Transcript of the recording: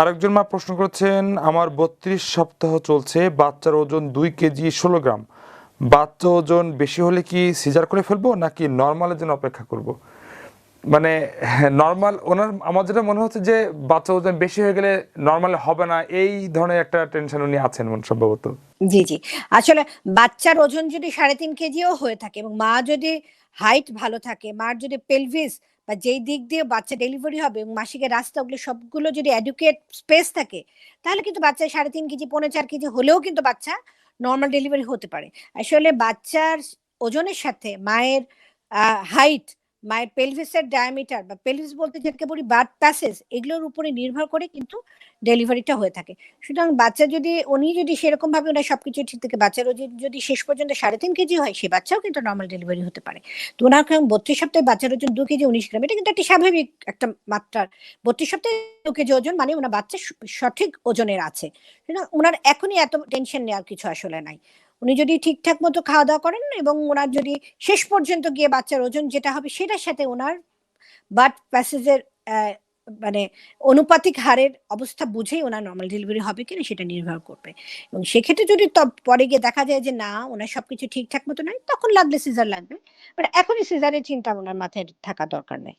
আরেকজন মা প্রশ্ন করেছেন, আমার বত্রিশ সপ্তাহ চলছে, বাচ্চার ওজন দুই কেজি ষোলো গ্রাম। বাচ্চা ওজন বেশি হলে কি সিজার করে ফেলব, নাকি নর্মালের জন্য অপেক্ষা করব? মানে নর্মাল, ওনার, আমার যেটা মনে হচ্ছে যে বাচ্চা ওজন বেশি হয়ে গেলে নর্মালে হবে না, এই ধরনের একটা টেনশন উনি আছেন মনে সম্ভবত। জি জি। আসলে বাচ্চার ওজন যদি সাড়ে তিন কেজিও হয়ে থাকে এবং মা যদি হাইট ভালো থাকে, মার যদি পেলভিস বা যেই দিক দিয়ে বাচ্চা ডেলিভারি হবে এবং মাসিকের রাস্তাগুলো সবগুলো যদি এডুকেট স্পেস থাকে, তাহলে কিন্তু বাচ্চা সাড়ে তিন কেজি, পৌনে চার কেজি হলেও কিন্তু বাচ্চা নর্মাল ডেলিভারি হতে পারে। আসলে বাচ্চার ওজনের সাথে মায়ের হাইট মায়ের পেলভিসের ডায়ামিটার বা পেলভিস বলতে যেটাকে বলি বার্থ প্যাসেজ এগুলোর উপরে নির্ভর করে কিন্তু ডেলিভারিটা হয়ে থাকে। সুতরাং বাচ্চা যদি, উনি যদি সেরকম ভাবে ওনার সবকিছু ঠিক থাকে বাচ্চার যদি শেষ পর্যন্ত সাড়ে তিন কেজি হয়, সে বাচ্চাও কিন্তু নর্মাল ডেলিভারি হতে পারে। তো ওনার কারণ বত্রিশ সপ্তাহে বাচ্চার ওজন দু কেজি উনিশ গ্রাম, এটা কিন্তু একটা স্বাভাবিক একটা মাত্রার। বত্রিশ সপ্তাহে দু কেজি ওজন মানে ওনার বাচ্চা সঠিক ওজনের আছে। ওনার এখনই এত টেনশন নেওয়ার কিছু আসলে নাই। উনি যদি ঠিকঠাক মতো খাওয়া দাওয়া করেন এবং ওনার যদি শেষ পর্যন্ত গিয়ে বাচ্চার ওজন যেটা হবে সেটার সাথে ওনার বার্থ প্যাসেজের মানে অনুপাতিক হারের অবস্থা বুঝেই ওনার নর্মাল ডেলিভারি হবে কিনা সেটা নির্ভর করবে। এবং সেক্ষেত্রে যদি পরে গিয়ে দেখা যায় যে না, ওনার সবকিছু ঠিকঠাক মতো নয় তখন লাগলে সিজার লাগবে। বাট এখনই সিজারের চিন্তা ওনার মাথায় থাকা দরকার নেই।